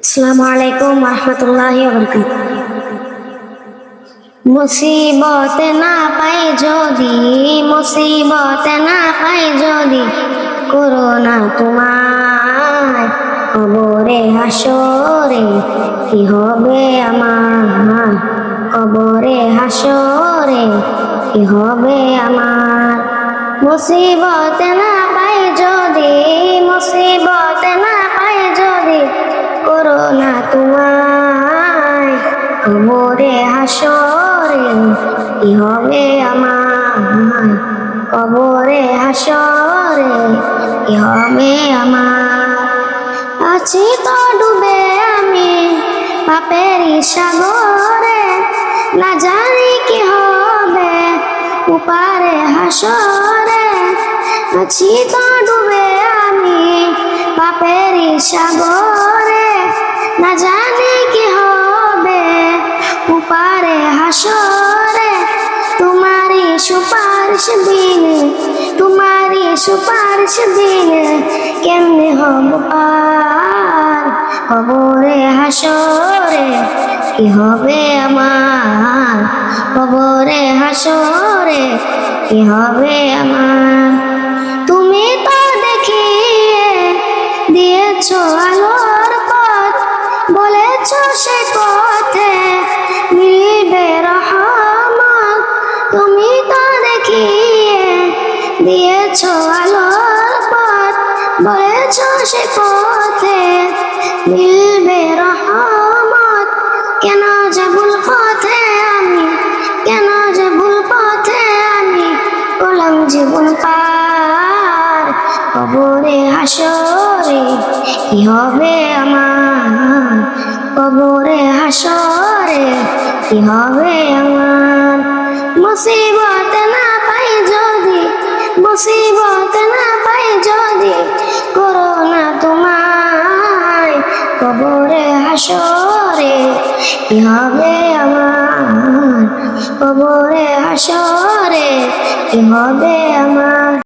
আসসালামু রহমতুল্লাহ মুসিবত না পাই যদি, মুসিবত না পাই যদি, করোনা তোমার কবরে হাসরে কি হবে আমার? কবরে হাসরে কি হবে আমার? মুসিবত না তোমার কবরে হাসরে কি হবে আমার কবরে হাসরে কি হবে আমার আছি তো ডুবে আমি পাপেরই সাগরে, না জানি কি হবে উপারে হাসরে। আছি তো সুপারিশ দিনে তোমারই সুপারিশ দিনে কেমনে হব পার? কবরে, হাসরে কি হবে আমার? কবরে, হাসরে কি হবে আমার? তুমি তো দেখিয়ে দিয়েছ আলোর পথ, বলেছ দেখিয়ে দিয়েছ আলোর পথ, বলেছ সে পথে মিলবে রহমত। কেন যে ভুল পথে আমি, কেন যে ভুল পথে আমি করলাম জীবন পার। কবরে, হাসরে কি হবে আমার? কবরে, হাসরে কি হবে আমার? মুসিবত না মুসিবত না পাই যদি করো না তোমায় কবরে হাসরে কি হবে আমার? কবরে হাসরে কি হবে আমার?